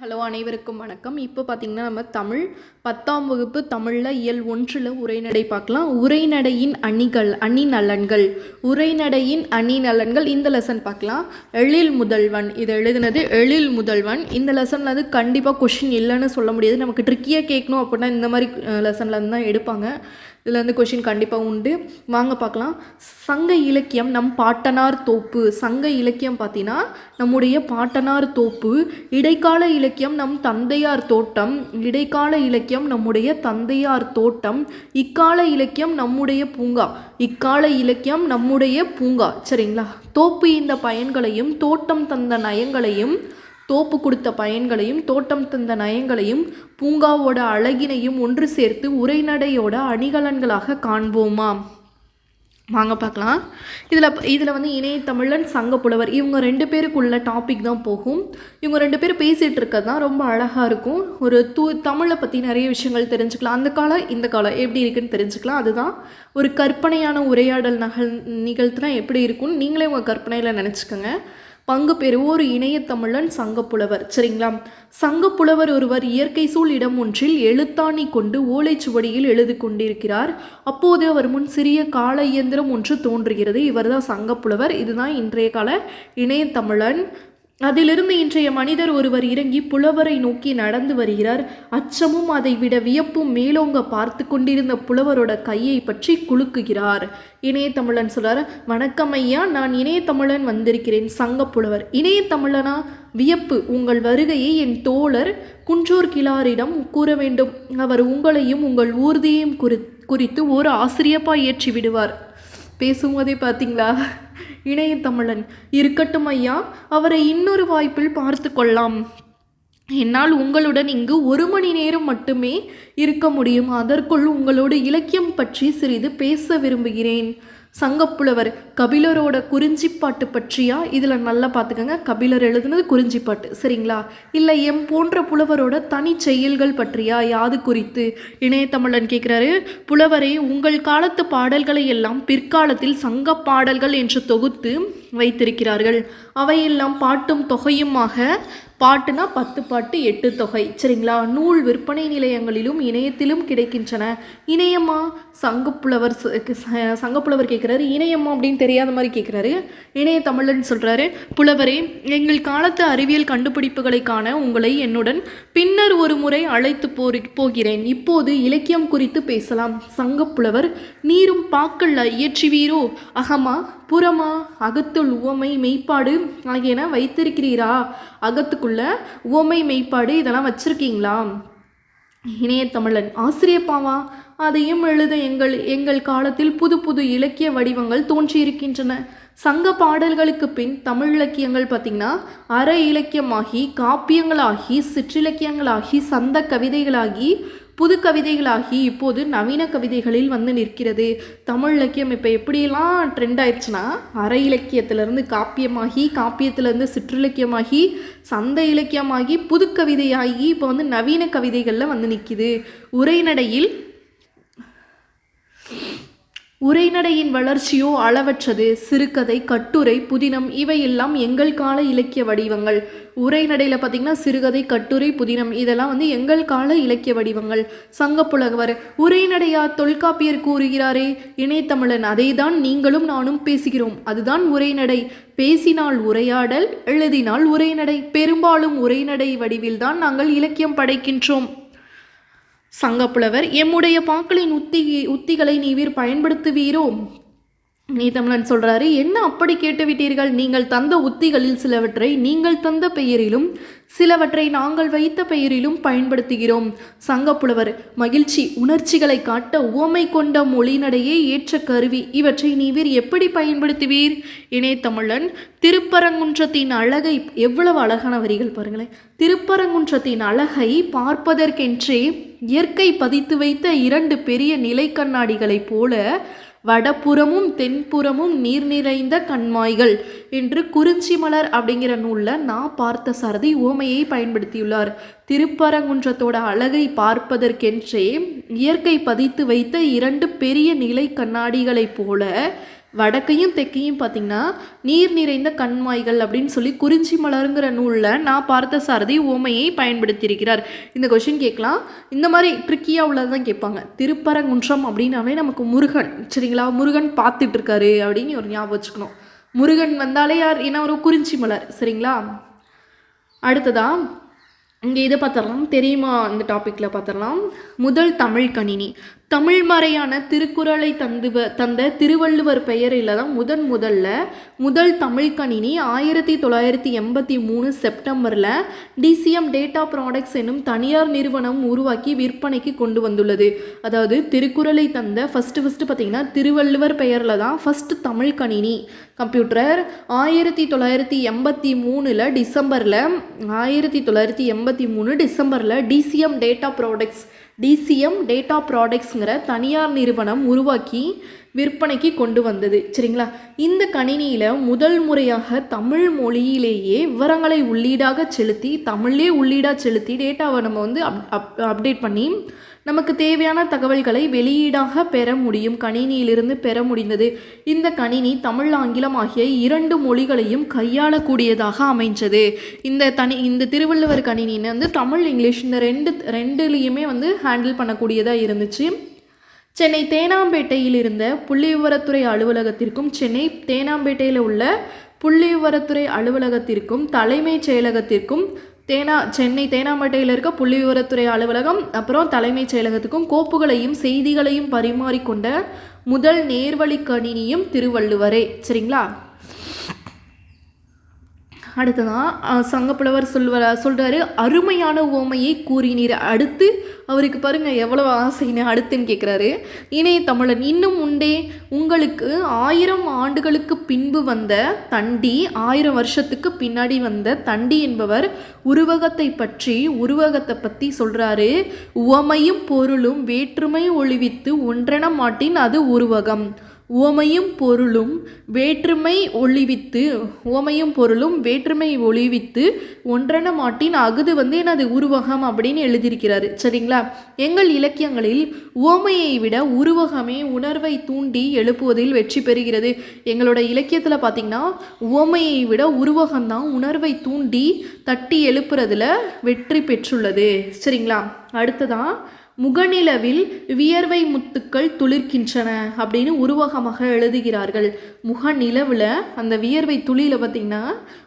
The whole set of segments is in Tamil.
ஹலோ அனைவருக்கும் வணக்கம். இப்போ பார்த்திங்கன்னா நம்ம தமிழ் பத்தாம் வகுப்பு தமிழில் இயல் ஒன்றில் உரைநடை பார்க்கலாம். உரைநடையின் அணிகள் அணி நலன்கள். உரைநடையின் அணி நலன்கள் இந்த லெசன் பார்க்கலாம். எழில் முதல்வன் இதை எழுதுனது எழில் முதல்வன். இந்த லெசனில் வந்து கண்டிப்பாக கொஷின் இல்லைன்னு சொல்ல முடியாது. நமக்கு ட்ரிக்கியாக கேட்கணும் அப்படின்னா இந்த மாதிரி லெசன்லேருந்து தான் எடுப்பாங்க. இதில் வந்து கொஷின் கண்டிப்பாக உண்டு. வாங்க பார்க்கலாம். சங்க இலக்கியம் நம் பாட்டனார் தோப்பு. சங்க இலக்கியம் பார்த்தீங்கன்னா நம்முடைய பாட்டனார் தோப்பு. இடைக்கால இலக்கியம் நம் தந்தையார் தோட்டம். இடைக்கால இலக்கியம் நம்முடைய தந்தையார் தோட்டம். இக்கால இலக்கியம் நம்முடைய பூங்கா. இக்கால இலக்கியம் நம்முடைய பூங்கா. சரிங்களா? தோப்பு இந்த பயன்களையும் தோட்டம் தந்த நயங்களையும் தோப்பு கொடுத்த பயன்களையும் தோட்டம் தந்த நயங்களையும் பூங்காவோட அழகினையும் ஒன்று சேர்த்து உரைநடையோட அணிகலன்களாக காண்போமா? வாங்க பார்க்கலாம். இதில் இதில் வந்து இணையத்தமிழன் சங்கப்புலவர் இவங்க ரெண்டு பேருக்குள்ள டாபிக் தான் போகும். இவங்க ரெண்டு பேரும் பேசிகிட்டு இருக்கிறது தான் ரொம்ப அழகாக இருக்கும். ஒரு தூ தமிழை பற்றி நிறைய விஷயங்கள் தெரிஞ்சுக்கலாம். அந்த காலம் இந்த காலம் எப்படி இருக்குன்னு தெரிஞ்சுக்கலாம். அதுதான் ஒரு கற்பனையான உரையாடல் நகல் நிகழ்த்துனா எப்படி இருக்கும்னு நீங்களே உங்கள் கற்பனையில் நினச்சிக்கோங்க. பங்கு பெறுவோர் இணையத்தமிழன் சங்கப்புலவர். சரிங்களா? சங்கப்புலவர் ஒருவர் இயற்கை சூழ் இடம் ஒன்றில் எழுத்தாணி கொண்டு ஓலைச்சுவடியில் எழுதி கொண்டிருக்கிறார். அப்போது அவர் முன் சிறிய கால இயந்திரம் ஒன்று தோன்றுகிறது. இவர்தான் சங்கப்புலவர். இதுதான் இன்றைய கால இணையத்தமிழன் அதிலிருந்து இன்றைய மனிதர் ஒருவர் இறங்கி புலவரை நோக்கி நடந்து வருகிறார். அச்சமும் அதை விட வியப்பும் மேலோங்க பார்த்து கொண்டிருந்த புலவரோட கையை பற்றி குலுக்குகிறார். இணையத்தமிழன் சொல்றார் வணக்கம் ஐயா நான் இணையத்தமிழன் வந்திருக்கிறேன் சங்க புலவர். இணையத்தமிழனா வியப்பு. உங்கள் வருகையை என் தோழர் குன்றூர் கிளாரிடம் கூற வேண்டும். அவர் உங்களையும் உங்கள் ஊர்தியையும் குறி குறித்து ஒரு ஆசிரியப்பா ஏற்றி விடுவார். பேசும்போதே பார்த்தீங்களா? இணையத்தமிழன் இருக்கட்டும் ஐயா அவரை இன்னொரு வாய்ப்பில் பார்த்து கொள்ளலாம். என்னால் உங்களுடன் இங்கு ஒரு மணி நேரம் மட்டுமே இருக்க முடியும். அதற்குள் உங்களோடு இலக்கியம் பற்றி சிறிது பேச விரும்புகிறேன். சங்கப்புலவர் கபிலரோட குறிஞ்சிப்பாட்டு பற்றியா? இதில் நல்லா பார்த்துக்கோங்க. கபிலர் எழுதுனது குறிஞ்சிப்பாட்டு. சரிங்களா? இல்லை எம் போன்ற புலவரோட தனி செயல்கள் பற்றியா? யாது குறித்து? இணையத்தமிழன் கேட்குறாரு புலவரே உங்கள் காலத்து பாடல்களை எல்லாம் பிற்காலத்தில் சங்க பாடல்கள் என்று தொகுத்து வைத்திருக்கிறார்கள். அவையெல்லாம் பாட்டும் தொகையுமாக பாட்டுனா பத்து பாட்டு எட்டு தொகை. சரிங்களா? நூல் விற்பனை நிலையங்களிலும் இணையத்திலும் கிடைக்கின்றன. இணையமா சங்கப்புலவர் சங்கப்புலவர் கேட்குறாரு இணையமா அப்படின்னு தெரியாத மாதிரி கேட்குறாரு இணைய தமிழன் சொல்கிறாரு புலவரே எங்கள் காலத்து அறிவியல் கண்டுபிடிப்புகளை காண உங்களை என்னுடன் பின்னர் ஒரு முறை அழைத்து போரி போகிறேன். இப்போது இலக்கியம் குறித்து பேசலாம். சங்கப்புலவர் நீரும் பாக்கல்ல இயற்றுவீரோ? அகமா புறமா அகத்துள் உவமை மெய்ப்பாடு ஆகியன வைத்திருக்கிறீரா? அகத்துக்குள்ள உவமை மெய்ப்பாடு இதெல்லாம் வச்சுருக்கீங்களா? இணையத்தமிழன் ஆசிரியப்பாவா அதையும் எழுத எங்கள் எங்கள் காலத்தில் புது புது இலக்கிய வடிவங்கள் தோன்றியிருக்கின்றன. சங்க பாடல்களுக்கு பின் தமிழ் இலக்கியங்கள் பார்த்திங்கன்னா அற இலக்கியமாகி காப்பியங்களாகி சிற்றிலக்கியங்களாகி சந்த கவிதைகளாகி புது கவிதைகளாகி இப்போது நவீன கவிதைகளில் வந்து நிற்கிறது. தமிழ் இலக்கியம் இப்போ எப்படியெல்லாம் ட்ரெண்ட் ஆயிடுச்சுன்னா அரை இலக்கியத்திலேருந்து காப்பியமாகி காப்பியத்திலேருந்து சிற்றிலக்கியமாகி சந்த இலக்கியமாகி புது கவிதையாகி இப்போ வந்து நவீன கவிதைகளில் வந்து நிற்கிது உரைநடையில் உரைநடையின் வளர்ச்சியோ அளவற்றது. சிறுகதை கட்டுரை புதினம் இவையெல்லாம் எங்கள் கால இலக்கிய வடிவங்கள். உரைநடையில் பார்த்திங்கன்னா சிறுகதை கட்டுரை புதினம் இதெல்லாம் வந்து எங்கள் கால இலக்கிய வடிவங்கள். சங்கப்புலவர் உரைநடையா தொல்காப்பியர் கூறுகிறாரே இணையத்தமிழன் அதை தான் நீங்களும் நானும் பேசுகிறோம். அதுதான் உரைநடை. பேசினால் உரையாடல் எழுதினால் உரைநடை. பெரும்பாலும் உரைநடை வடிவில்தான் நாங்கள் இலக்கியம் படைக்கின்றோம். சங்கப்புலவர் எம்முடைய பாக்களின் உத்தி உத்திகளை நீவீர் பயன்படுத்துவீரோ? நீ தமிழன் சொல்றாரு என்ன அப்படி கேட்டுவிட்டீர்கள்? நீங்கள் தந்த உத்திகளில் சிலவற்றை நீங்கள் தந்த பெயரிலும் சிலவற்றை நாங்கள் வைத்த பெயரிலும் பயன்படுத்துகிறோம். சங்கப்புலவர் மகிழ்ச்சி உணர்ச்சிகளை காட்ட உவமை கொண்ட மொழிநடையே ஏற்ற கருவி. இவற்றை நீவீர் எப்படி பயன்படுத்துவீர்? இணையத்தமிழன் திருப்பரங்குன்றத்தின் அழகை எவ்வளவு அழகான வரிகள் பாருங்களேன். திருப்பரங்குன்றத்தின் அழகை பார்ப்பதற்கென்றே இயற்கை பதித்து வைத்த இரண்டு பெரிய நிலை கண்ணாடிகளைப் போல வடபுறமும் தென்புறமும் நீர் நிறைந்த கண்மாய்கள் என்று குறிஞ்சி மலர் அப்படிங்கிற நூலில் நான் பார்த்த சாரதி ஓமையை பயன்படுத்தியுள்ளார். திருப்பரங்குன்றத்தோட அழகை பார்ப்பதற்கென்றே இயற்கை பதித்து வைத்த இரண்டு பெரிய நிலை கண்ணாடிகளைப் போல வடக்கையும் தெற்கையும் பார்த்தீங்கன்னா நீர் நிறைந்த கண்மாய்கள் அப்படின்னு சொல்லி குறிஞ்சி மலருங்கிற நூலில் நான் பார்த்த சாரதி ஓமையை பயன்படுத்தியிருக்கிறார். இந்த கொஷின் கேட்கலாம். இந்த மாதிரி ட்ரிக்கியாக உள்ளதான் கேட்பாங்க. திருப்பரங்குன்றம் அப்படின்னாலே நமக்கு முருகன் சரிங்களா? முருகன் பார்த்துட்டு இருக்காரு அப்படின்னு ஒரு ஞாபகம் வச்சுக்கணும். முருகன் வந்தாலே யார்? ஏன்னா ஒரு குறிஞ்சி மலர் சரிங்களா? அடுத்ததாக இங்கே இதை பார்த்துடலாம். தெரியுமா? இந்த டாப்பிக்கில் பார்த்துடலாம். முதல் தமிழ் கணினி. தமிழ் மறையான திருக்குறளை தந்து தந்த திருவள்ளுவர் பெயரில் தான் முதன் முதல்ல முதல் தமிழ் கணினி ஆயிரத்தி தொள்ளாயிரத்தி எண்பத்தி மூணு செப்டம்பரில் டிசிஎம் டேட்டா ப்ராடக்ட்ஸ் என்னும் தனியார் நிறுவனம் உருவாக்கி விற்பனைக்கு கொண்டு வந்துள்ளது. அதாவது திருக்குறளை தந்த ஃபஸ்ட்டு ஃபஸ்ட்டு பார்த்திங்கன்னா திருவள்ளுவர் பெயரில் தான் ஃபஸ்ட்டு தமிழ் கணினி கம்ப்யூட்டர் ஆயிரத்தி தொள்ளாயிரத்தி எண்பத்தி மூணில் டிசம்பரில் ஆயிரத்தி தொள்ளாயிரத்தி எண்பத்தி மூணு டிசம்பரில் TCM data products TCM data ப்ராடக்ட்ஸுங்கிற தனியார் நிறுவனம் உருவாக்கி விற்பனைக்கு கொண்டு வந்தது. சரிங்களா? இந்த கணினியில் முதல் முறையாக தமிழ் மொழியிலேயே விவரங்களை உள்ளீடாக செலுத்தி தமிழ்லேயே உள்ளீடாக செலுத்தி டேட்டாவை நம்ம வந்து அப் அப் அப்டேட் பண்ணி நமக்கு தேவையான தகவல்களை வெளியீடாக பெற முடியும். கணினியிலிருந்து பெற முடிந்தது. இந்த கணினி தமிழ் ஆங்கிலம் ஆகிய இரண்டு மொழிகளையும் கையாளக்கூடியதாக அமைஞ்சது. இந்த தனி இந்த திருவள்ளுவர் கணினின்னு வந்து தமிழ் இங்கிலீஷ் இந்த ரெண்டு ரெண்டுலேயுமே வந்து ஹேண்டில் பண்ணக்கூடியதாக இருந்துச்சு. சென்னை தேனாம்பேட்டையில் இருந்த புள்ளிவிவரத்துறை அலுவலகத்திற்கும் சென்னை தேனாம்பேட்டையில் உள்ள புள்ளிவிவரத்துறை அலுவலகத்திற்கும் தலைமைச் செயலகத்திற்கும் தேனா சென்னை தேனாம்பேட்டையில் இருக்க புள்ளிவிவரத்துறை அலுவலகம் அப்புறம் தலைமைச் செயலகத்துக்கும் கோப்புகளையும் செய்திகளையும் பரிமாறிக்கொண்ட முதல் நேர்வழி கணினியும் திருவள்ளுவரே. சரிங்களா? அடுத்ததான் சங்கப்புலவர் சொல்வார் சொல்கிறாரு அருமையான ஓமையை கூறினீர். அடுத்து அவருக்கு பாருங்க எவ்வளோ ஆசைன்னு அடுத்துன்னு கேட்குறாரு இணைய தமிழன் இன்னும் உண்டே. உங்களுக்கு ஆயிரம் ஆண்டுகளுக்கு பின்பு வந்த தண்டி ஆயிரம் வருஷத்துக்கு பின்னாடி வந்த தண்டி என்பவர் உருவகத்தை பற்றி உருவகத்தை பற்றி சொல்கிறாரு உவமையும் பொருளும் வேற்றுமை ஒளிவித்து ஒன்றென மாட்டின் அது உருவகம். உவமையும் பொருளும் வேற்றுமை ஒளிவித்து உவமையும் பொருளும் வேற்றுமை ஒளிவித்து ஒன்றென மாட்டின் அகுது வந்து எனது உருவகம் அப்படின்னு எழுதியிருக்கிறாரு. சரிங்களா? எங்கள் இலக்கியங்களில் உவமையை விட உருவகமே உணர்வை தூண்டி எழுப்புவதில் வெற்றி பெறுகிறது. எங்களோட இலக்கியத்தில் பார்த்திங்கன்னா உவமையை விட உருவகம்தான் உணர்வை தூண்டி தட்டி எழுப்புறதுல வெற்றி பெற்றுள்ளது. சரிங்களா? அடுத்ததான் முகநிலவில் வியர்வை முத்துக்கள் துளிர்க்கின்றன அப்படின்னு உருவகமாக எழுதுகிறார்கள். முகநிலவில் அந்த வியர்வை துளியில் பார்த்திங்கன்னா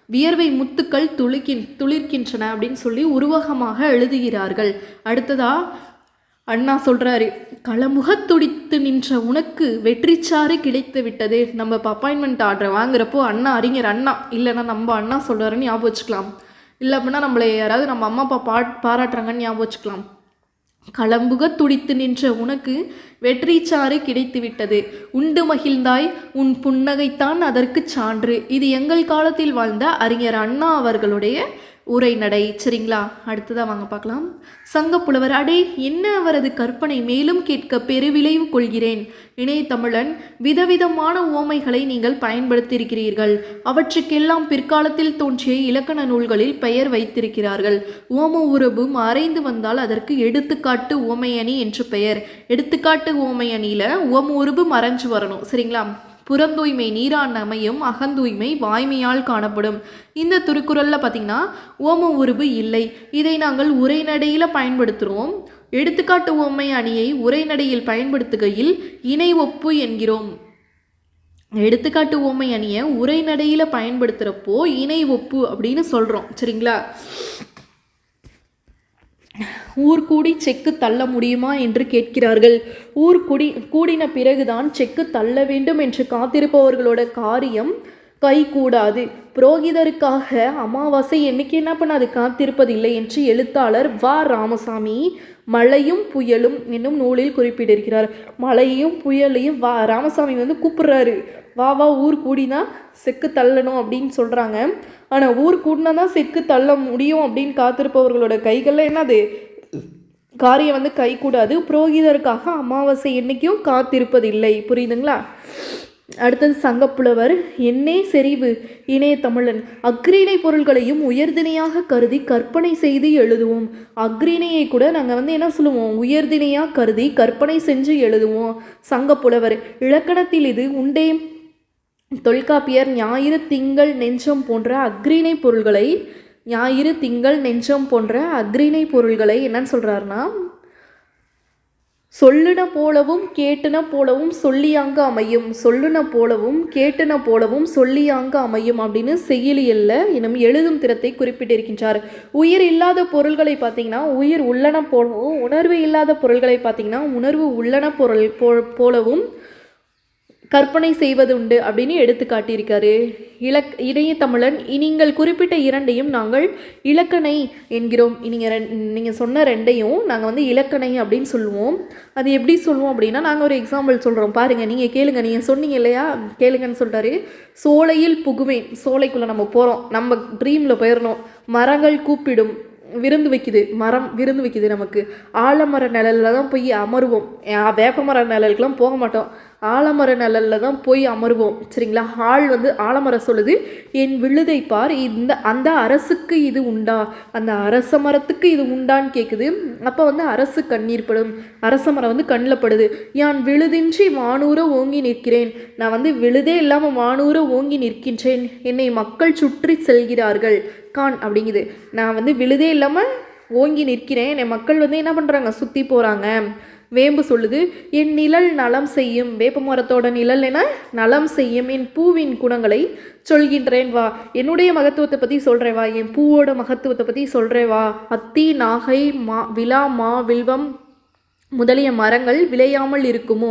வியர்வை முத்துக்கள் துளிக்கின் துளிர்க்கின்றன அப்படின்னு சொல்லி உருவகமாக எழுதுகிறார்கள். அடுத்ததா அண்ணா சொல்கிறாரு களமுகத் துடித்து நின்ற உனக்கு வெற்றிச்சாறு கிடைத்து விட்டது. நம்ம இப்போ அப்பாயின்மெண்ட் ஆர்டர் வாங்குறப்போ அண்ணா அறிஞர் அண்ணா. இல்லைன்னா நம்ம அண்ணா சொல்கிறாருன்னு ஞாபகம் வச்சுக்கலாம். இல்லை அப்படின்னா நம்மளை யாராவது நம்ம அம்மா அப்பா பாட் பாராட்டுறாங்கன்னு ஞாபகம் வச்சுக்கலாம். களம்புக துடித்து நின்ற உனக்கு வெற்றிச்சாறு கிடைத்துவிட்டது. உண்டு மகிழ்ந்தாய் உன் புன்னகைத்தான் அதற்கு சான்று. இது எங்கள் காலத்தில் வாழ்ந்த அறிஞர் அண்ணா அவர்களுடைய உரைநடை சரிங்களா? அடுத்ததாக வாங்க பார்க்கலாம். சங்கப்புலவர் அடே என்ன அவரது கற்பனை மேலும் கேட்க பெருவிளைவு கொள்கிறேன்? இணையதமிழன் விதவிதமான ஓமைகளை நீங்கள் பயன்படுத்தியிருக்கிறீர்கள். அவற்றுக்கெல்லாம் பிற்காலத்தில் தோன்றிய இலக்கண நூல்களில் பெயர் வைத்திருக்கிறார்கள். ஓம உறவு மறைந்து வந்தால் அதற்கு எடுத்துக்காட்டு ஓமையணி என்று பெயர். எடுத்துக்காட்டு ஓமையணியில் ஓம உருபு மறைஞ்சு வரணும் சரிங்களா? புறந்தூய்மை நீரான் அமையும் அகந்தூய்மை வாய்மையால் காணப்படும். இந்த திருக்குறளில் பார்த்தீங்கன்னா ஓம உருபு இல்லை. இதை நாங்கள் உரைநடையில் பயன்படுத்துகிறோம் எடுத்துக்காட்டு ஓமை அணியை உரைநடையில் பயன்படுத்துகையில் இணை ஒப்பு என்கிறோம். எடுத்துக்காட்டு ஓமை அணியை உரைநடையில் பயன்படுத்துகிறப்போ இணை ஒப்பு அப்படின்னு சொல்கிறோம் சரிங்களா? ஊர் கூடி செக்கு தள்ள முடியுமா என்று கேட்கிறார்கள். ஊர் குடி கூடின பிறகுதான் செக்கு தள்ள வேண்டும் என்று காத்திருப்பவர்களோட காரியம் கை கூடாது புரோகிதருக்காக அமாவாசை என்னைக்கு என்ன பண்ணாது? காத்திருப்பதில்லை என்று எழுத்தாளர் வா. ராமசாமி மழையும் புயலும் என்னும் நூலில் குறிப்பிட்டிருக்கிறார். மழையும் புயலையும் வா. ராமசாமி வந்து கூப்பிடுறாரு. வா வா ஊர் கூடினா செக்கு தள்ளணும் அப்படின்னு சொல்கிறாங்க ஆனால் ஊர் கூடினா தான் செக்கு தள்ள முடியும் அப்படின்னு காத்திருப்பவர்களோட கைகளில் என்னது? காரியம் வந்து கைகூடாது. புரோகிதருக்காக அமாவாசை என்னைக்கும் காத்திருப்பதில்லை. புரியுதுங்களா? அடுத்தது சங்கப்புலவர் என்னே செறிவு இணைய தமிழன் அக்ரிணை பொருள்களையும் உயர்தினையாக கருதி கற்பனை செய்து எழுதுவோம். அக்ரிணையை கூட நாங்கள் வந்து என்ன சொல்லுவோம்? உயர்தினையாக கருதி கற்பனை செஞ்சு எழுதுவோம். சங்கப்புலவர் இலக்கணத்தில் இது உண்டே. தொல்காப்பியர் ஞாயிறு திங்கள் நெஞ்சம் போன்ற அக்ரிணை பொருள்களை ஞாயிறு திங்கள் நெஞ்சம் போன்ற அக்ரிணை பொருள்களை என்னன்னு சொல்கிறாருன்னா சொல்லுன போலவும் கேட்டுன போலவும் சொல்லியாங்க அமையும். சொல்லுன போலவும் கேட்டுன போலவும் சொல்லியாங்க அமையும் அப்படின்னு செய்யலியல்ல எனும் எழுதும் திறத்தை குறிப்பிட்டிருக்கின்றார். உயிர் இல்லாத பொருள்களை பார்த்தீங்கன்னா உயிர் உள்ளன போலவும் உணர்வு இல்லாத பொருள்களை பார்த்தீங்கன்னா உணர்வு உள்ளன பொருள் போ போலவும் கற்பனை செய்வதுண்டு அப்படின்னு எடுத்து காட்டியிருக்காரு இலக் இணைய தமிழன் நீங்கள் குறிப்பிட்ட இரண்டையும் நாங்கள் இலக்கணை என்கிறோம். நீங்கள் ரெண் நீங்கள் சொன்ன ரெண்டையும் நாங்கள் வந்து இலக்கணை அப்படின்னு சொல்லுவோம். அது எப்படி சொல்லுவோம் அப்படின்னா நாங்கள் ஒரு எக்ஸாம்பிள் சொல்கிறோம் பாருங்கள் நீங்கள் கேளுங்க. நீங்கள் சொன்னீங்க இல்லையா? கேளுங்கன்னு சொல்லிட்டாரு சோலையில் புகுவேன். சோலைக்குள்ளே நம்ம போகிறோம் நம்ம ட்ரீமில் போயிடணும் மரங்கள் கூப்பிடும். விருந்து வைக்குது. மரம் விருந்து வைக்குது நமக்கு. ஆலமர நிழலில் தான் போய் அமருவோம். வேப்பமர நிழலுக்குலாம் போக மாட்டோம். ஆலமர நிழலில் தான் போய் அமருவோம். சரிங்களா? ஆள் வந்து ஆலமரம் சொல்லுது என் விழுதை பார் இந்த அந்த அரசுக்கு இது உண்டா? அந்த அரச மரத்துக்கு இது உண்டான்னு கேட்குது அப்போ வந்து அரசு கண்ணீர் படும். அரச மரம் வந்து கண்ணில் படுது. யான் விழுதின்றி வானூர ஓங்கி நிற்கிறேன். நான் வந்து விழுதே இல்லாமல் வானூர ஓங்கி நிற்கின்றேன். என்னை மக்கள் சுற்றி செல்கிறார்கள். கான் அப்படிங்குது. நான் வந்து விழுதே இல்லாமல் ஓங்கி நிற்கிறேன். என்னை மக்கள் வந்து என்ன பண்ணுறாங்க சுற்றி போகிறாங்க வேம்பு சொல்லுது என் நிழல் நலம் செய்யும் வேப்ப மரத்தோட நிழல் என நலம் செய்யும் என் பூவின் குணங்களை சொல்கின்றேன் வா. என்னுடைய மகத்துவத்தை பற்றி சொல்கிறேன் வா என் பூவோட மகத்துவத்தை பற்றி சொல்கிறேன் வா. அத்தி நாகை மா விலா மா வில்வம் முதலிய மரங்கள் விளையாமல் இருக்குமோ?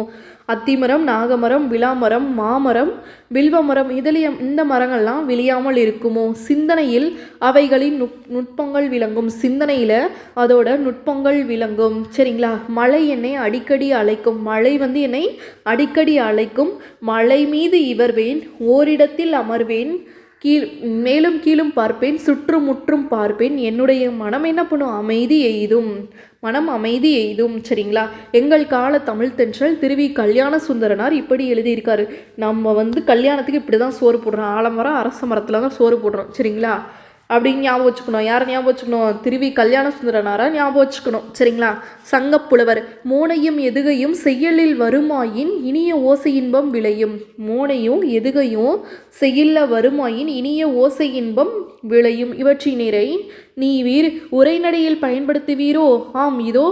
அத்திமரம் நாகமரம் விலாமரம் மாமரம் வில்வமரம் இதழிய இந்த மரங்கள்லாம் விளையாமல் இருக்குமோ? சிந்தனையில் அவைகளின் நுட் நுட்பங்கள் விளங்கும். சிந்தனையில் அதோட நுட்பங்கள் விளங்கும். சரிங்களா? மழை என்னை அடிக்கடி அழைக்கும். மழை வந்து என்னை அடிக்கடி அழைக்கும். மலை மீது இவர்வேன் ஓரிடத்தில் அமர்வேன் கீழ் மேலும் கீழும் பார்ப்பேன் சுற்றுமுற்றும் பார்ப்பேன். என்னுடைய மனம் என்ன பண்ணும்? அமைதி எய்தும். மனம் அமைதி எய்தும் சரிங்களா? எங்கள் கால தமிழ் தென்றல் திருவி கல்யாண சுந்தரனார் இப்படி எழுதியிருக்காரு. நம்ம வந்து கல்யாணத்துக்கு இப்படி தான் சோறு போடுறோம். ஆலமரம் அரச மரத்தில் தான் சோறு போடுறோம் சரிங்களா? அப்படின்னு ஞாபகம் வச்சுக்கணும். யார் ஞாபகம் வச்சுக்கணும்? திருவி கல்யாண சுந்தரனாரா ஞாபகம் வச்சுக்கணும். சரிங்களா? சங்கப்புலவர் மோனையும் எதுகையும் செய்யலில் வருமாயின் இனிய ஓசை இன்பம் விளையும். மோனையும் எதுகையும் செய்யல்ல வருமாயின் இனிய ஓசை இன்பம் விளையும். இவற்றினரை நீ வீர் உரைநடையில் பயன்படுத்துவீரோ? ஆம் இதோ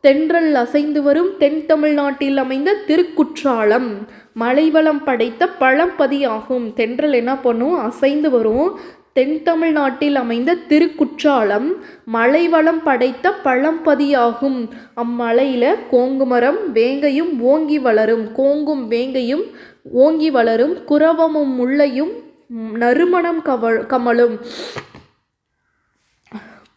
தென்றல் அசைந்து வரும் தென் தமிழ்நாட்டில் அமைந்த திருக்குற்றாலம். மலைவளம் படைத்த பழம்பதியாகும். தென்றல் என்ன பண்ணும்? அசைந்து வரும் தென் தமிழ்நாட்டில் அமைந்த திருக்குற்றாலம் மலைவளம் படைத்த பழம்பதியாகும். அம்மலையில் கோங்குமரம் வேங்கையும் ஓங்கி வளரும். கோங்கும் வேங்கையும் ஓங்கி வளரும். குரவமும் முள்ளையும் நறுமணம் கவ கமலும்.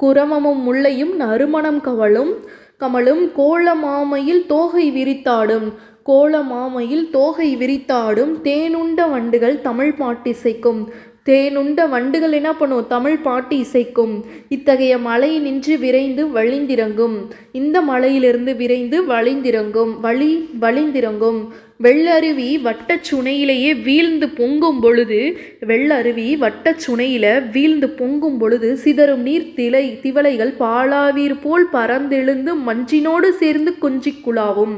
குரமமும் முள்ளையும் நறுமணம் கவலும் கமலும். கோல மாமையில் தோகை விரித்தாடும். கோல மாமையில் தோகை விரித்தாடும். தேனுண்ட வண்டுகள் தமிழ் பாட்டிசைக்கும். தேனுண்ட வண்டுகள் என்ன பண்ணும்? தமிழ் பாட்டு இசைக்கும். இத்தகைய மலை நின்று விரைந்து வழிந்திறங்கும். இந்த மலையிலிருந்து விரைந்து வழிந்திறங்கும். வழி வழிந்திறங்கும். வெள்ளருவி வட்டச் சுனையிலேயே வீழ்ந்து பொங்கும் பொழுது வெள்ளருவி வட்டச் சுனையில வீழ்ந்து பொங்கும் பொழுது சிதறும் நீர் திளை திவளைகள் பாலாவீர் போல் பறந்தெழுந்து மஞ்சினோடு சேர்ந்து கொஞ்சிக் குழாவும்.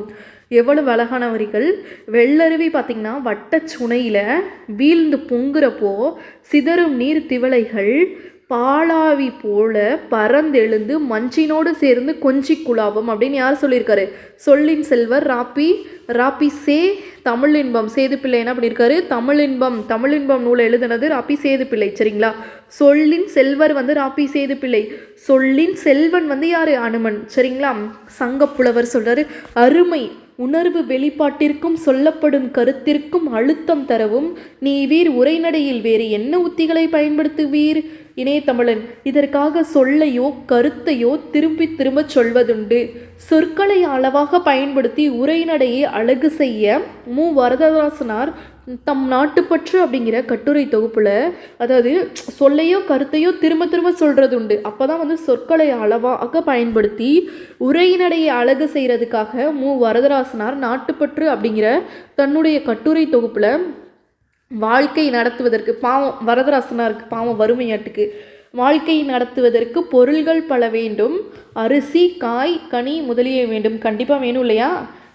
எவ்வளவு அழகான வரிகள் வெள்ளருவி பார்த்திங்கன்னா வட்ட சுனையில் வீழ்ந்து பொங்குறப்போ சிதறும் நீர் திவளைகள் பாலாவி போல பறந்தெழுந்து மஞ்சினோடு சேர்ந்து கொஞ்சி குழாவும் அப்படின்னு யார் சொல்லியிருக்காரு? சொல்லின் செல்வர் ராப்பி ராப்பி சே தமிழின்பம் சேதுப்பிள்ளை என்ன பண்ணியிருக்காரு? தமிழின்பம் தமிழின்பம் நூலை எழுதுனது ராப்பி சேதுப்பிள்ளை சரிங்களா? சொல்லின் செல்வர் வந்து ராப்பி சேதுப்பிள்ளை. சொல்லின் செல்வன் வந்து யார்? அனுமன் சரிங்களா? சங்கப்புலவர் சொல்கிறாரு அருமை உணர்வு வெளிப்பாட்டிற்கும் சொல்லப்படும் கருத்திற்கும் அழுத்தம் தரவும் நீ வீர் உரைநடையில் வேறு என்ன உத்திகளை பயன்படுத்துவீர்? இணையத்தமிழன் இதற்காக சொல்லையோ கருத்தையோ திரும்பி திரும்பச் சொல்வதுண்டு. சொற்களை அளவாக பயன்படுத்தி உரைநடையை அழகு செய்ய மு. வரதராசனார் தம் நாட்டுப்பற்று அப்படிங்கிற கட்டுரை தொகுப்பில் அதாவது சொல்லையோ கருத்தையோ திரும்ப திரும்ப சொல்கிறது உண்டு அப்போ தான் வந்து சொற்களை அளவாக பயன்படுத்தி உரையினடையை அழகு செய்கிறதுக்காக மு. வரதராசனார் நாட்டுப்பற்று அப்படிங்கிற தன்னுடைய கட்டுரை தொகுப்பில் வாழ்க்கை நடத்துவதற்கு பாவம் வரதராசனாருக்கு பாவம் வறுமையாட்டுக்கு வாழ்க்கை நடத்துவதற்கு பொருள்கள் பல வேண்டும். அரிசி காய் கனி முதலிய வேண்டும். கண்டிப்பாக வேணும் இல்லையா?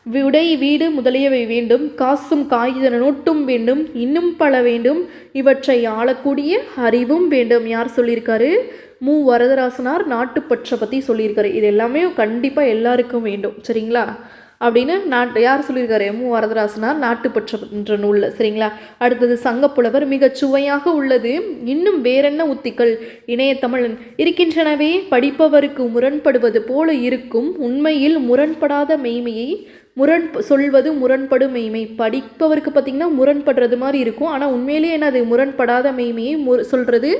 விடை வீடு முதலியவை வேண்டும். காசும் காகித நோட்டும் வேண்டும். இன்னும் பல வேண்டும். இவற்றை ஆளக்கூடிய அறிவும் வேண்டும். யார் சொல்லியிருக்காரு? மு. வரதராசனார் நாட்டுப்பற்றை பற்றி சொல்லியிருக்காரு. இது எல்லாமே கண்டிப்பாக எல்லாருக்கும் வேண்டும். சரிங்களா? அப்படின்னு நாட்டு யார் சொல்லியிருக்காரு? மு. வரதராசனார் நாட்டுப்பற்ற நூலில். சரிங்களா? அடுத்தது சங்கப்புலவர் மிகச் சுவையாக உள்ளது. இன்னும் வேறென்ன உத்திகள்? இணையத்தமிழன். இருக்கின்றனவே படிப்பவருக்கு முரண்படுவது போல இருக்கும். உண்மையில் முரண்படாத மெய்மையை முரண் சொல்வது முரண்படு மெய்மை. படிப்பவருக்கு பார்த்திங்கன்னா முரண்படுறது மாதிரி இருக்கும். ஆனால் உண்மையிலேயே என்னது? முரண்படாத மெய்மையை மு சொல்கிறது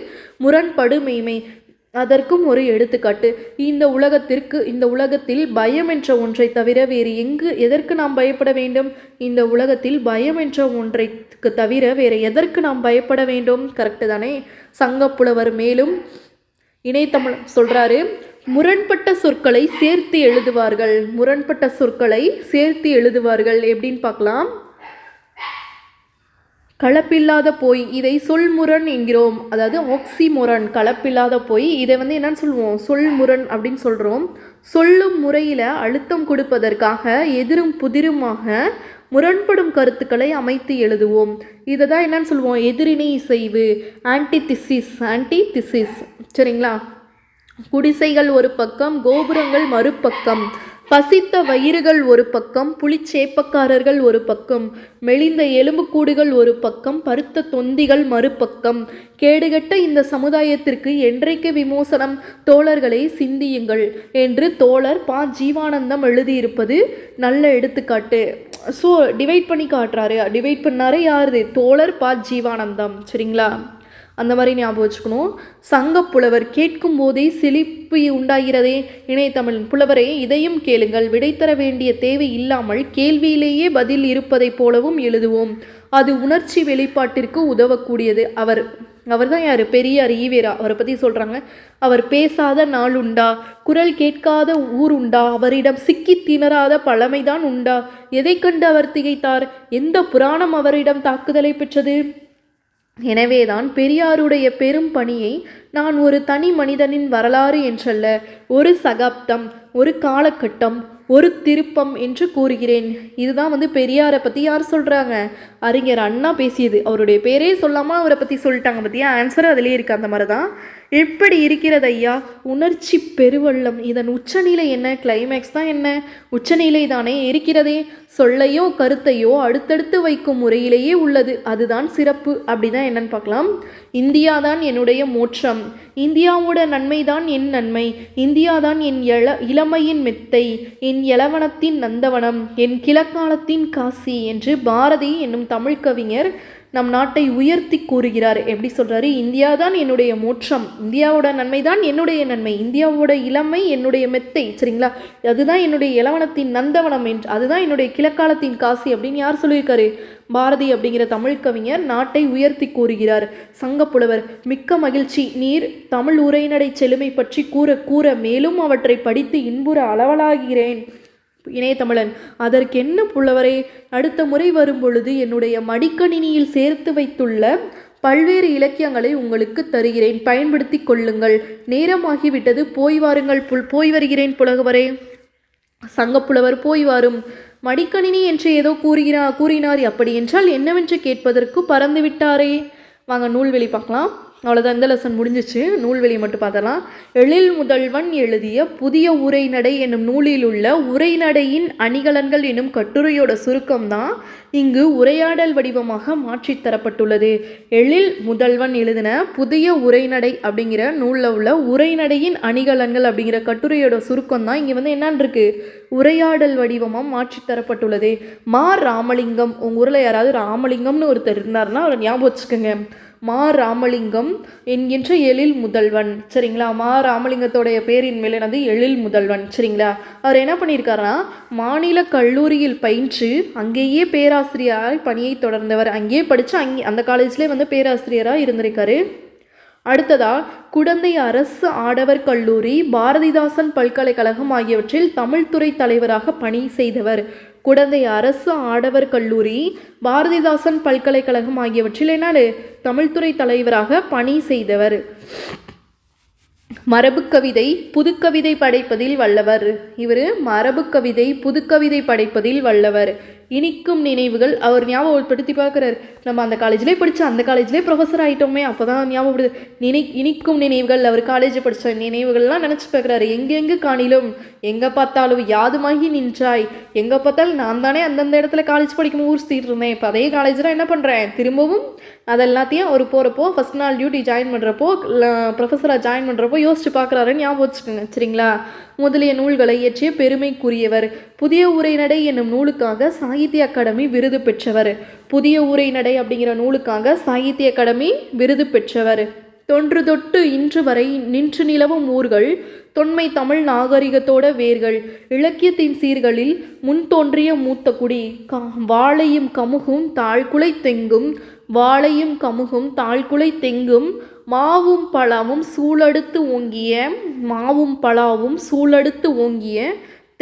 முரண்படு மெய்மை. அதற்கும் ஒரு எடுத்துக்காட்டு. இந்த உலகத்திற்கு இந்த உலகத்தில் பயம் என்ற ஒன்றை தவிர வேறு எங்கு எதற்கு நாம் பயப்பட வேண்டும்? இந்த உலகத்தில் பயம் என்ற ஒன்றைக்கு தவிர வேறு எதற்கு நாம் பயப்பட வேண்டும்? கரெக்டு தானே? சங்கப்புலவர் மேலும் இணையத்தமிழ் சொல்கிறாரு முரண்பட்ட சொற்களை சேர்த்து எழுதுவார்கள். முரண்பட்ட சொற்களை சேர்த்து எழுதுவார்கள். எப்படின்னு பார்க்கலாம். கலப்பில்லாத பொய் இதை சொல்முரண் என்கிறோம். அதாவது ஆக்சிமுரண் கலப்பில்லாத பொய். இதை வந்து என்னன்னு சொல்லுவோம்? சொல்முரண் அப்படின்னு சொல்கிறோம் சொல்லும் முறையில் அழுத்தம் கொடுப்பதற்காக எதிரும் புதிருமாக முரண்படும் கருத்துக்களை அமைத்து எழுதுவோம். இதை தான் என்னன்னு சொல்லுவோம்? எதிரினை இசைவு. ஆன்டி திசிஸ் சரிங்களா? குடிசைகள் ஒரு பக்கம் கோபுரங்கள் மறுபக்கம் பசித்த வயிறுகள் ஒரு பக்கம் புலிச்சேப்பக்காரர்கள் ஒரு பக்கம் மெலிந்த எலும்புக்கூடுகள் ஒரு பக்கம் பருத்த தொந்திகள் மறுபக்கம். கேடுகட்ட இந்த சமுதாயத்திற்கு என்றைக்கு விமோசனம்? தோழர்களை சிந்தியுங்கள் என்று தோழர் பா. ஜீவானந்தம் எழுதியிருப்பது நல்ல எடுத்துக்காட்டு. ஸோ டிவைட் பண்ணி காட்டுறாரு. டிவைட் பண்ணாரே யாருது தோழர் பா. ஜீவானந்தம். சரிங்களா? அந்த மாதிரி ஞாபகம் வச்சுக்கணும். சங்க புலவர் கேட்கும் போதே சிலிப்பு உண்டாகிறதே இணையத்தமிழ் புலவரே இதையும் கேளுங்கள். விடை தர வேண்டிய தேவை இல்லாமல் கேள்வியிலேயே பதில் இருப்பதைப் போலவும் எழுதுவோம். அது உணர்ச்சி வெளிப்பாட்டிற்கு உதவக்கூடியது. அவர் அவர் தான் யார்? பெரியார் ஈவேரா. அவரை பற்றி சொல்கிறாங்க அவர் பேசாத நாள் உண்டா குரல் கேட்காத ஊர் உண்டா அவரிடம் சிக்கி திணறாத பழமைதான் உண்டா. எதை கண்டு அவர் திகைத்தார்? எந்த புராணம் அவரிடம் தாக்குதலை பெற்றது? எனவேதான் பெரியாருடைய பெரும் பணியை நான் ஒரு தனி மனிதனின் வரலாறு என்றல்ல ஒரு சகாப்தம் ஒரு காலகட்டம் ஒரு திருப்பம் என்று கூறுகிறேன். இதுதான் வந்து பெரியாரை பற்றி யார் சொல்கிறாங்க அறிஞர் அண்ணா பேசியது. அவருடைய பேரே சொல்லாமல் அவரை பற்றி சொல்லிட்டாங்க பற்றியா ஆன்சர் அதிலே இருக்குது அந்த மாதிரி தான் எப்படி இருக்கிறது ஐயா உணர்ச்சி பெருவள்ளம். இதன் உச்சநிலை என்ன? கிளைமேக்ஸ் தான் என்ன? உச்சநிலை தானே இருக்கிறதே. சொல்லையோ கருத்தையோ அடுத்தடுத்து வைக்கும் முறையிலேயே உள்ளது. அதுதான் சிறப்பு. அப்படிதான் என்னன்னு பார்க்கலாம். இந்தியா தான் என்னுடைய மோட்சம். இந்தியாவோட நன்மைதான் என் நன்மை. இந்தியா தான் என் இள இளமையின் மெத்தை. என் இளவனத்தின் நந்தவனம். என் கிழக்காலத்தின் காசி என்று பாரதி என்னும் தமிழ் கவிஞர் நம் நாட்டை உயர்த்தி கூறுகிறார். எப்படி சொல்கிறாரு இந்தியா தான் என்னுடைய மோட்சம். இந்தியாவோட நன்மை தான் என்னுடைய நன்மை. இந்தியாவோட இளமை என்னுடைய மெத்தை. சரிங்களா? அதுதான் என்னுடைய இளவனத்தின் நந்தவனம் என்று அதுதான் என்னுடைய கிழக்காலத்தின் காசி அப்படின்னு யார் சொல்லியிருக்காரு? பாரதி அப்படிங்கிற தமிழ் கவிஞர் நாட்டை உயர்த்தி கூறுகிறார். சங்கப்புலவர் மிக்க மகிழ்ச்சி. நீர் தமிழ் உரைநடை செழுமை பற்றி கூற கூற மேலும் அவற்றை படித்து இன்புற அளவலாகிறேன். இணையத்தமிழன் அதற்கென்ன புலவரே? அடுத்த முறை வரும்பொழுது என்னுடைய மடிக்கணினியில் சேர்த்து வைத்துள்ள பல்வேறு இலக்கியங்களை உங்களுக்கு தருகிறேன். பயன்படுத்தி கொள்ளுங்கள். நேரமாகிவிட்டது. போய் வாருங்கள். புல் போய் வருகிறேன் புலகவரே சங்கப்புலவர் போய் வாரும். மடிக்கணினி என்று ஏதோ கூறுகிறா கூறினார். அப்படி என்றால் என்னவென்று கேட்பதற்கு பறந்து விட்டாரே வாங்க நூல்வெளி பார்க்கலாம். அவ்வளோதான் இந்த லெசன் முடிஞ்சிச்சு. நூல்வெளி மட்டும் பார்த்தலாம் எழில் முதல்வன் எழுதிய புதிய உரைநடை என்னும் நூலில் உள்ள உரைநடையின் அணிகலன்கள் என்னும் கட்டுரையோட சுருக்கம் தான் இங்கு உரையாடல் வடிவமாக மாற்றித் தரப்பட்டுள்ளது. எழில் முதல்வன் எழுதின புதிய உரைநடை அப்படிங்கிற நூலில் உள்ள உரைநடையின் அணிகலன்கள் அப்படிங்கிற கட்டுரையோட சுருக்கம் தான் இங்கே வந்து என்னன்னு இருக்கு? உரையாடல் வடிவமாக மாற்றித் தரப்பட்டுள்ளது. மா ராமலிங்கம் உங்கள் ஊரில் யாராவது ராமலிங்கம்னு ஒருத்தர் இருந்தாருன்னா அவரை ஞாபகம் வச்சுக்கோங்க. மா ராமலிங்கம் என்கின்ற எழில் முதல்வன். சரிங்களா? மா ராமலிங்கத்தோடைய பேரின் மேலே என்னது எழில் முதல்வன். சரிங்களா? அவர் என்ன பண்ணியிருக்காருன்னா மாநில கல்லூரியில் பயின்று அங்கேயே பேராசிரியராக பணியை தொடர்ந்தவர். அங்கேயே படித்து அங்கே அந்த காலேஜ்லேயே வந்து பேராசிரியராக இருந்திருக்காரு. அடுத்ததா குடந்தை அரசு ஆடவர் கல்லூரி பாரதிதாசன் பல்கலைக்கழகம் ஆகியவற்றில் தமிழ்துறை தலைவராக பணி செய்தவர். குடந்தை அரசு ஆடவர் கல்லூரி பாரதிதாசன் பல்கலைக்கழகம் ஆகியவற்றில் என்னது தமிழ்துறை தலைவராக பணி செய்தவர். மரபு கவிதை புதுக்கவிதை படைப்பதில் வல்லவர். இவர் மரபு கவிதை புதுக்கவிதை படைப்பதில் வல்லவர். இனிக்கும் நினைவுகள் அவர் ஞாபகப்படுத்தி பார்க்குறாரு. நம்ம அந்த காலேஜ்லேயே படித்தோம் அந்த காலேஜ்லேயே ப்ரொஃபஸர் ஆகிட்டோமே அப்போ தான் ஞாபகப்படுது. நினை இனிக்கும் நினைவுகள் அவர் காலேஜ் படித்த நினைவுகள்லாம் நினச்சி பார்க்குறாரு. எங்கெங்கு காணிலும் எங்கே பார்த்தாலும் யாதுமாகி நின்றாய். எங்கே பார்த்தாலும் நான் தானே அந்தந்த இடத்துல காலேஜ் படிக்கும் ஊர் சுற்றிட்டு இருந்தேன். இப்போ அதே காலேஜில் என்ன பண்ணுறேன் திரும்பவும் அதெல்லாத்தையும் அவர் போகிறப்போ ஃபஸ்ட் நாள் டியூட்டி ஜாயின் பண்ணுறப்போ ப்ரொஃபஸராக ஜாயின் பண்ணுறப்போ யோசிச்சு பார்க்குறாருன்னு ஞாபகம் வச்சுக்கோங்க. சரிங்களா? முதலிய நூல்களை இயற்றிய பெருமைக்குரியவர். புதிய உரைநடை என்னும் நூலுக்காக சாகித்ய அகாடமி விருது பெற்றவர். புதிய உரைநடை அப்படிங்கிற நூலுக்காக சாகித்ய அகாடமி விருது பெற்றவர். தொன்று தொட்டு இன்று வரை நின்று நிலவும் ஊர்கள் தொன்மை தமிழ் நாகரிகத்தோட வேர்கள். இலக்கியத்தின் சீர்களில் முன் தோன்றிய மூத்த குடி கா வாழையும் கமுகும் தாழ்குலை தெங்கும் வாழையும் கமுகும் தாழ்குலை தெங்கும் மாவும் பலாவும் சூழடுத்து ஓங்கிய மாவும் பலாவும் சூழடுத்து ஓங்கிய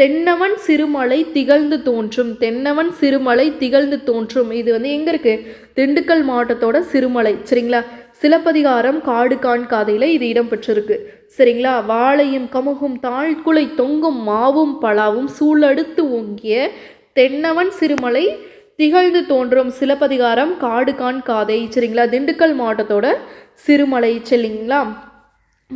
தென்னவன் சிறுமலை திகழ்ந்து தோன்றும் தென்னவன் சிறுமலை திகழ்ந்து தோன்றும். இது வந்து எங்கே இருக்குது திண்டுக்கல் மாவட்டத்தோட சிறுமலை. சரிங்களா? சிலப்பதிகாரம் காடு காண் காதையில் இது இடம்பெற்றிருக்கு. சரிங்களா? வாழையும் கமுகும் தாழ்குலை தொங்கும் மாவும் பலாவும் சூழடுத்து ஓங்கிய தென்னவன் சிறுமலை திகழ்ந்து தோன்றும். சிலப்பதிகாரம் காடு காண் காதை. சரிங்களா? திண்டுக்கல் மாவட்டத்தோட சிறுமலை. சரிங்களா?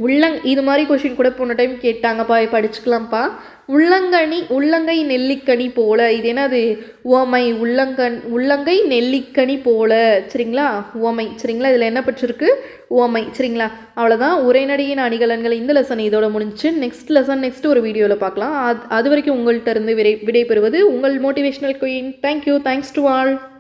உள்ளங் இது மாதிரி கொஷின் கூட போன டைம் கேட்டாங்கப்பா படிச்சுக்கலாம்ப்பா. உள்ளங்கனி உள்ளங்கை நெல்லிக்கனி போல. இது என்னது? உவமை உள்ளங்கன் உள்ளங்கை நெல்லிக்கனி போல. சரிங்களா? உவமை. சரிங்களா? இதில் என்ன பெற்றிருக்கு? உவமை. சரிங்களா? அவ்வளோதான் உரைநடையின் அணிகலன்கள் இந்த லெசன் இதோட முடிஞ்சுச்சு நெக்ஸ்ட் லெசன் நெக்ஸ்ட் ஒரு வீடியோவில் பார்க்கலாம். அது அது வரைக்கும் உங்கள்கிட்ட இருந்து விடை விடைபெறுவது உங்கள் motivational queen thank you thanks to all